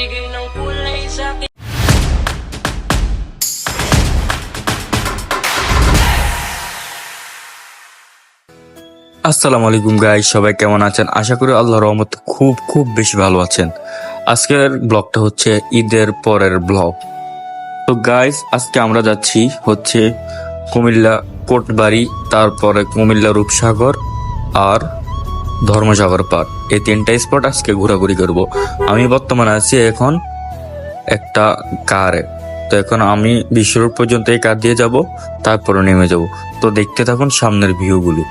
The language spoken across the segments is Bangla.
ng kulay sa akin. আসসালামু আলাইকুম গাইস সবাই কেমন আছেন? আশা করি আল্লাহর রহমতে খুব খুব বেশি ভালো আছেন। আজকের ব্লগটা হচ্ছে ঈদের পরের ব্লগ তো গাইস আজকে আমরা যাচ্ছি হচ্ছে কুমিল্লা কোটবাড়ি, তারপরে কুমিল্লা রূপসাগর আর ধর্মসাগর পার্ক এই তিনটা স্পট আজকে ঘোরাঘুরি করব। আমি বর্তমানে আছি এখন একটা কারে। তো এখন আমি বিশ্বরূপ পর্যন্ত এই কার দিয়ে যাব তারপরে নেমে যাব। তো দেখতে থাকুন সামনের ভিউগুলো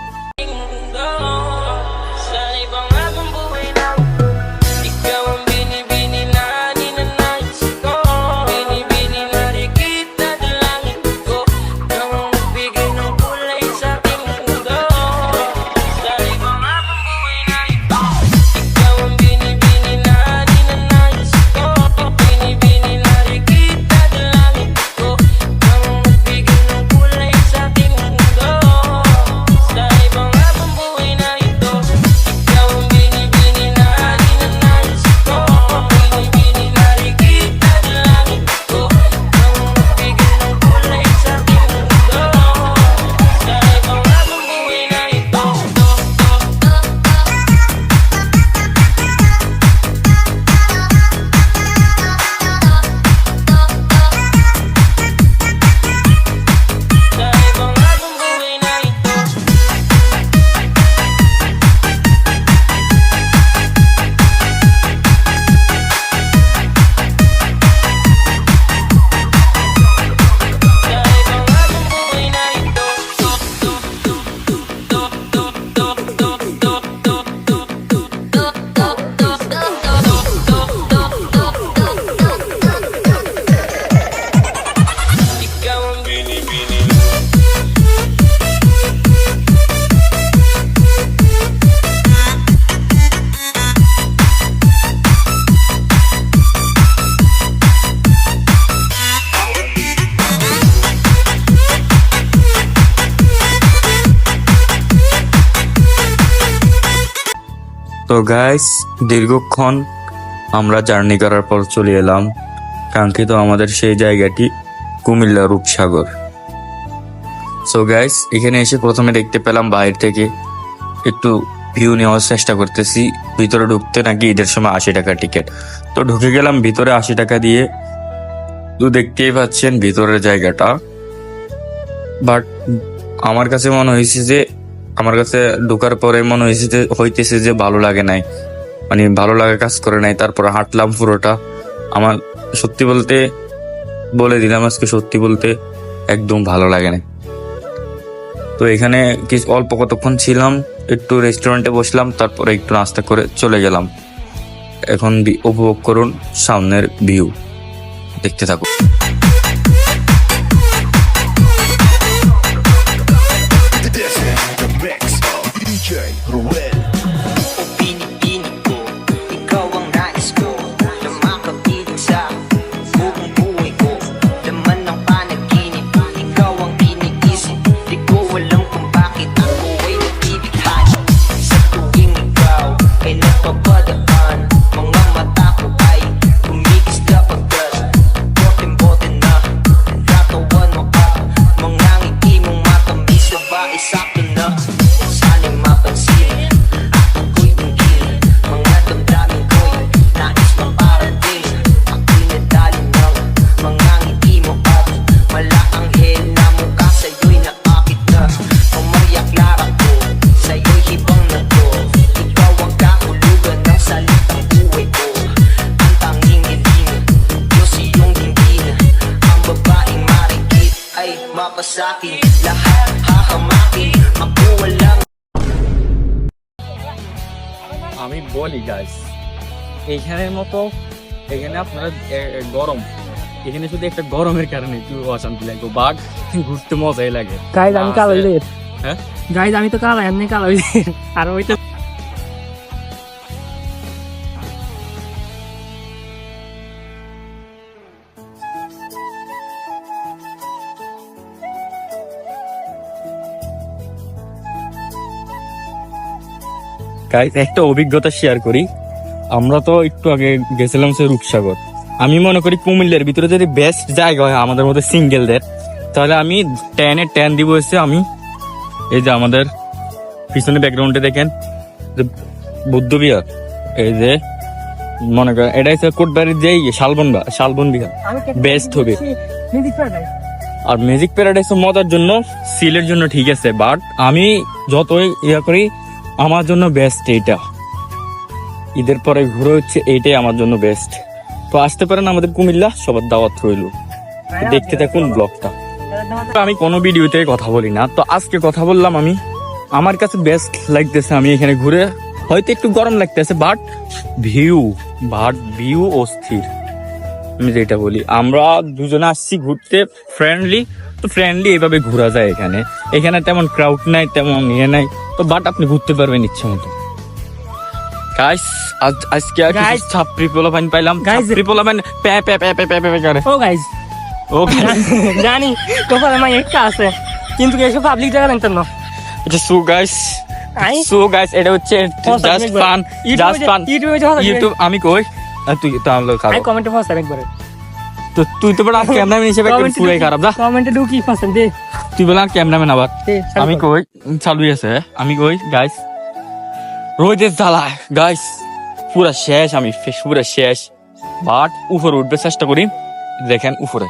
তো গাইস দীর্ঘক্ষণ আমরা জার্নি করার পর চলে এলাম, কাঙ্ক্ষিত আমাদের সেই জায়গাটি কুমিল্লা রূপসাগর। সো গাইস এখানে এসে প্রথমে দেখতে পেলাম বাইরে থেকে একটু ভিউ নেওয়ার চেষ্টা করতেছি। ভিতরে ঢুকতে নাকি ঈদের সময় আশি টাকা টিকিট তো ঢুকে গেলাম ভিতরে আশি টাকা দিয়ে। তো দেখতেই পাচ্ছেন ভিতরের জায়গাটা। বাট আমার কাছে মনে হয়েছে যে আমার কাছে ঢোকার পরে মনে হয়েছে যে, হইতেছে যে ভালো লাগে নাই। মানে ভালো লাগা কাজ করে নাই, তারপরে হাঁটলাম পুরোটা। আমার সত্যি বলতে, বলে দিলাম আজকে সত্যি বলতে, একদম ভালো লাগে না তো এখানে কিছু অল্প কতক্ষণ ছিলাম, একটু রেস্টুরেন্টে বসলাম, তারপরে একটু নাস্তা করে চলে গেলাম। এখন উপভোগ করুন সামনের ভিউ দেখতে থাকুন। Rueda. Ay mapasakin. Lahat hahamakin. Ako walang আমি বলি গাইস এইখানের মতো এখানে আপনারা গরম। এখানে শুধু একটা গরমের কারণে একটু অশান্তি লাগবে বাঘ ঘুরতে মজাই লাগে। গাইজ আমি কালো হ্যাঁ? গাইজ আমি তো কালো এমনি কালো আর ওই তো গাইস একটা অভিজ্ঞতা শেয়ার করি। আমরা তো একটু আগে গেছিলাম সে রূপসাগর। আমি মনে করি কুমিল্লার ভিতরে যদি বেস্ট জায়গা হয় আমাদের মধ্যে সিঙ্গেলদের তাহলে আমি টেনে টেন দিব এসে আমি। এই যে আমাদের পিছনে ব্যাকগ্রাউন্ডে দেখেন যে বুদ্ধ বিহার এই যে মনে করেন এটা হচ্ছে কোটবাড়ির যে ইয়ে, শালবন বা- শালবন বিহার বেস্ট হবে। আর ম্যাজিক প্যারাডাইস মজার জন্য সিলের জন্য ঠিক আছে বাট আমি যতই ইয়া করি আমার জন্য বেস্ট এইটা। ঈদের পরে ঘুরে হচ্ছে এইটাই আমার জন্য বেস্ট তো আসতে পারেন আমাদের কুমিল্লা সবার দাওয়াত রইল। দেখতে থাকুন ব্লগটা আমি কোনো ভিডিওতে কথা বলি না। তো আজকে কথা বললাম আমি। আমার কাছে বেস্ট লাগতেছে আমি এখানে ঘুরে। হয়তো একটু গরম লাগতেছে বাট ভিউ বাট ভিউ অস্থির। আমি যেটা বলি আমরা দুজনে আসছি ঘুরতে ফ্রেন্ডলি তো ফ্রেন্ডলি এভাবে ঘোরা যায় এখানে। এখানে তেমন ক্রাউড নাই তেমন ইয়ে নাই। তো বাট আপনি ঘুরতে পারবেন ইচ্ছে মতো। গাইস আজ আজকে আর Guys. ছাপড়ি পোলা পাইলাম। ছাপড়ি পোলা প্যা প্যা প্যা প্যা প্যা প্যা করে। ও গাইজ ও জানি আমার একটা আছে। কিন্তু এসব পাবলিক জায়গা জানতেন না? এটা সো গাইস সো গাইস এটা হচ্ছে just fun just fun YouTube আমি কই? তুই তো কমেন্টে একবারে। তো তুই তো বড় ক্যামেরাম্যান হিসেবে পুরাই খারাপ যা। কমেন্টে ঢুকি দে। তুই বলা ক্যামেরাম্যান আবার। আমি কই? চালু আছে আমি কই? গাইস গাইস পুরা শেষ আমি পুরা শেষ। বাট উপরে উঠবে চেষ্টা করি। দেখেন উপরে।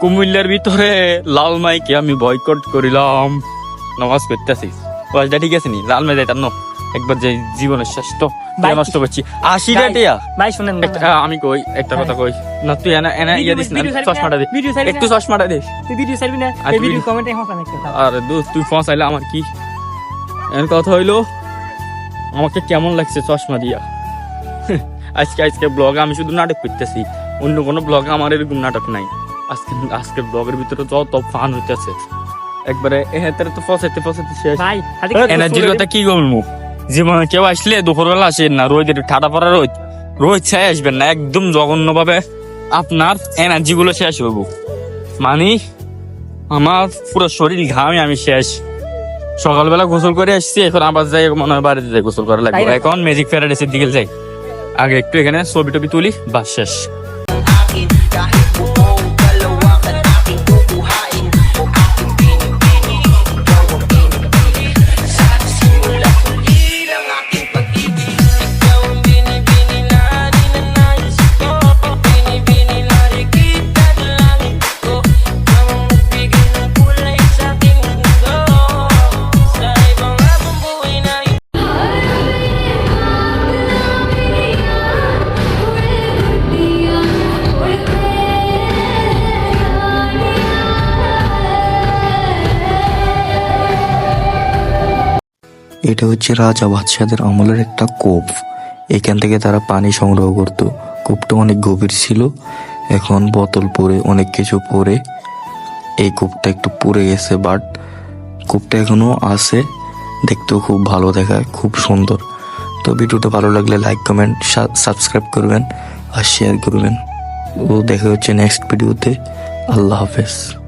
কুমিল্লার ভিতরে লাল মাইকে আমি বয়কট করিলাম। নামাজ করতেছি ঠিক আছে নি? লাল মাই যাইতাম না একবার যে জীবনের শ্রেষ্ঠ ভাই- নষ্ট করছি। আশি ভাই- টিয়া। ভাই শুনেন আমি কই? একটা কথা কই? না তুই এনা এনা ইয়া দিস না চশমাটা দে। একটু চশমাটা দে তুই ভিডিও সাইড না আর এই ভিডিও কমেন্টে হাসা একটা আর দোস্ত তুই ফসাইলে আমার কি? এর কথা হইল আমাকে কেমন লাগছে চশমা দিয়া? আজকে আজকে ব্লগে আমি শুধু নাটক করতেছি। অন্য কোনো ব্লগে আমার এরকম নাটক নাই। আজকে আজকের ব্লগের ভিতরে যত ফান হইতেছে একবারে এহেতারে তো ফসাইতে ফসাইতে শেষ। এনার্জির কথা কি বলব জীবনে কেউ আসলে দুপুরবেলা আসেন না রোদের ঠাডা পড়া রোদ। রোদ ছায় আসবেন না একদম জঘন্য ভাবে আপনার এনার্জি গুলো শেষ হইব। মানে আমার পুরো শরীর ঘামে আমি শেষ। সকালবেলা গোসল করে আসছি এখন আবার যাই মনে হয় বাড়িতে যাই গোসল করা লাগবে। এখন ম্যাজিক প্যারাডাইসের দিকে যাই। আগে একটু এখানে ছবি টবি তুলি বা শেষ। এটা হচ্ছে রাজা বাদশাদের আমলের একটা কূপ। এখান থেকে তারা পানি সংগ্রহ করত। কূপটা অনেক গভীর ছিল। এখন বোতল পরে, অনেক কিছু পরে এই কূপটা একটু পুড়ে গেছে বাট কূপটা এখনও আছে। দেখতেও খুব ভালো দেখায়, খুব সুন্দর। তো ভিডিওটা ভালো লাগলে লাইক কমেন্ট সাবস্ক্রাইব করবেন আর শেয়ার করবেন। ও দেখা হচ্ছে নেক্সট ভিডিওতে আল্লাহ হাফেজ।